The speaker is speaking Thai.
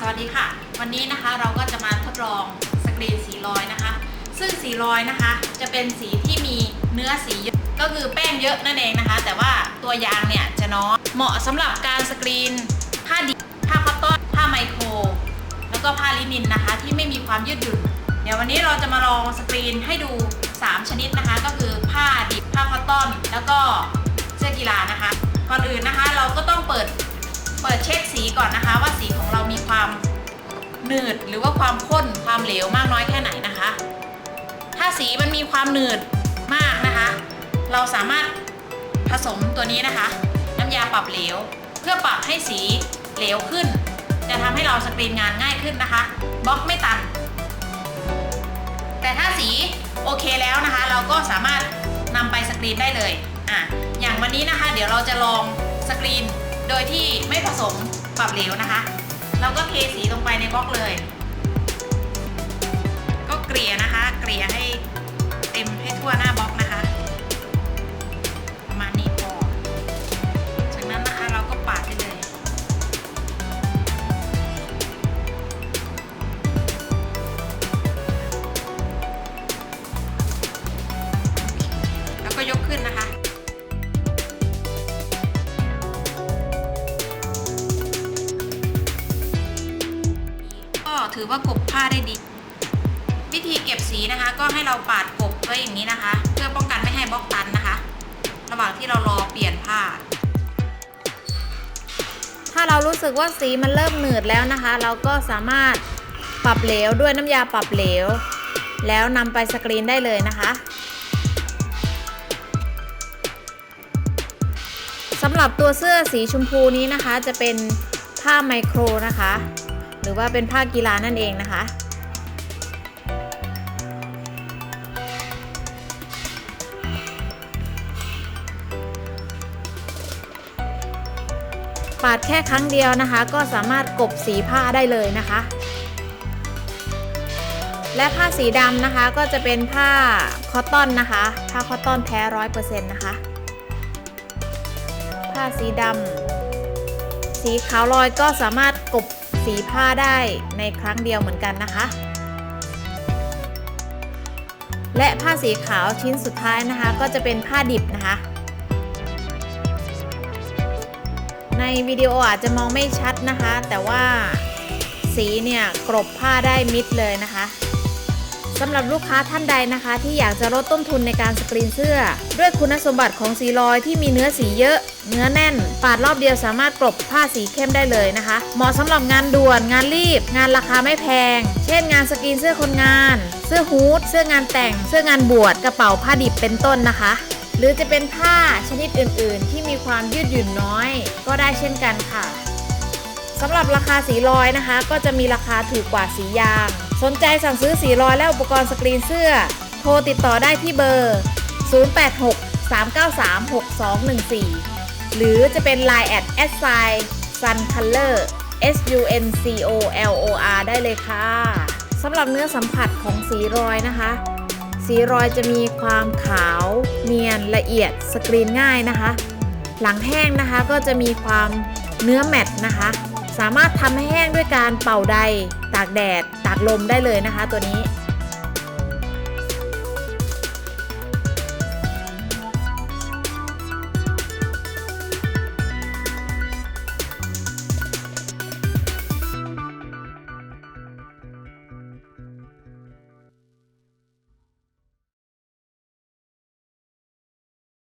สวัสดีค่ะ วันนี้นะคะเราก็จะมาทดลองสกรีนสีรอยนะคะ ซึ่งสีรอยนะคะ จะเป็นสีที่มีเนื้อสีเยอะก็คือแป้งเยอะนั่นเองนะคะ แต่ว่าตัวยางเนี่ยจะน้อยเหมาะสำหรับการสกรีนผ้าดิบผ้าคอตตอนผ้าไมโคร แล้วก็ผ้าลินินนะคะ ที่ไม่มีความยืดหยุ่นเดี๋ยววันนี้เราจะมาลองสกรีนให้ดู 3 ชนิดนะคะ ก็คือผ้าดิบผ้าคอตตอน แล้วก็เสื้อกีฬานะคะ ก่อนอื่นนะคะ เราก็ต้องเปิด เปิดเช็คสีก่อนนะคะ ว่าสีของเรามีความหนืดหรือว่าความข้นความเหลวมากน้อยแค่ไหนนะคะ ถ้าสีมันมีความหนืดมากนะคะ เราสามารถผสมตัวนี้นะคะ น้ำยาปรับเหลว เพื่อปรับให้สีเหลวขึ้น จะทำให้เราสกรีนงานง่ายขึ้นนะคะบล็อกไม่ตัน แต่ถ้าสีโอเคแล้วนะคะ เราก็สามารถนำไปสกรีนได้เลยอะอย่างวันนี้นะคะ เดี๋ยวเราจะลองสกรีน โดยที่ไม่ผสมปรับเหลวนะคะ เราก็เทสีลงไปในบล็อกเลย ถือว่ากบผ้าได้ดี วิธีเก็บสีนะคะ ก็ให้เราปาดกบไว้อย่างนี้นะคะ เพื่อป้องกันไม่ให้บล็อกตันนะคะ ระหว่างที่เรารอเปลี่ยนผ้า ถ้าเรารู้สึกว่าสีมันเริ่มหนืดแล้วนะคะ เราก็สามารถปรับเหลวด้วยน้ำยาปรับเหลว แล้วนำไปสกรีนได้เลยนะคะสำหรับตัวเสื้อสีชมพูนี้นะคะ จะเป็นผ้าไมโครนะคะ หรือว่าเป็นผ้ากีฬานั่นเองนะคะ ปาดแค่ครั้งเดียวนะคะ ก็สามารถกบสีผ้าได้เลยนะคะ และผ้าสีดำนะคะก็จะเป็นผ้าคอตตอนนะคะผ้าคอตตอนแท้ร้อยเปอร์เซ็นต์นะคะ ผ้าสีดำสีขาวลอยก็สามารถกบ สีผ้าได้ในครั้งเดียวเหมือนกันนะคะ และผ้าสีขาวชิ้นสุดท้ายนะคะ ก็จะเป็นผ้าดิบนะคะ ในวิดีโออาจจะมองไม่ชัดนะคะ แต่ว่าสีเนี่ยกรบผ้าได้มิดเลยนะคะ สำหรับลูกค้าท่านใดนะคะ ที่อยากจะลดต้นทุนในการสกรีนเสื้อ ด้วยคุณสมบัติของสีลอยที่มีเนื้อสีเยอะ เนื้อแน่น ปาดรอบเดียวสามารถกลบผ้าสีเข้มได้เลยนะคะ เหมาะสำหรับงานด่วนงานรีบ งานราคาไม่แพง เช่นงานสกรีนเสื้อคนงาน เสื้อฮูดเสื้องานแต่ง เสื้องานบวชกระเป๋าผ้าดิบเป็นต้นนะคะหรือจะเป็นผ้าชนิดอื่น ๆ ที่มีความยืดหยุ่นน้อย ก็ได้เช่นกันค่ะสำหรับราคาสีลอยนะคะ ก็จะมีราคาถูกกว่าสียาง สนใจสั่งซื้อสีลอยและอุปกรณ์สกรีนเสื้อ โทรติดต่อได้ที่เบอร์ 086 393 6214 หรือจะเป็น Line แอด s i sun color s u n c o l o r ได้เลยค่ะสำหรับเนื้อสัมผัสของสีรอยนะคะ สีรอยจะมีความขาวเนียนละเอียดสกรีนง่ายนะคะ หลังแห้งนะคะก็จะมีความเนื้อแมตนะคะ สามารถทำให้แห้งด้วยการเป่าใดตากแดด ตากลมได้เลยนะคะ ตัวนี้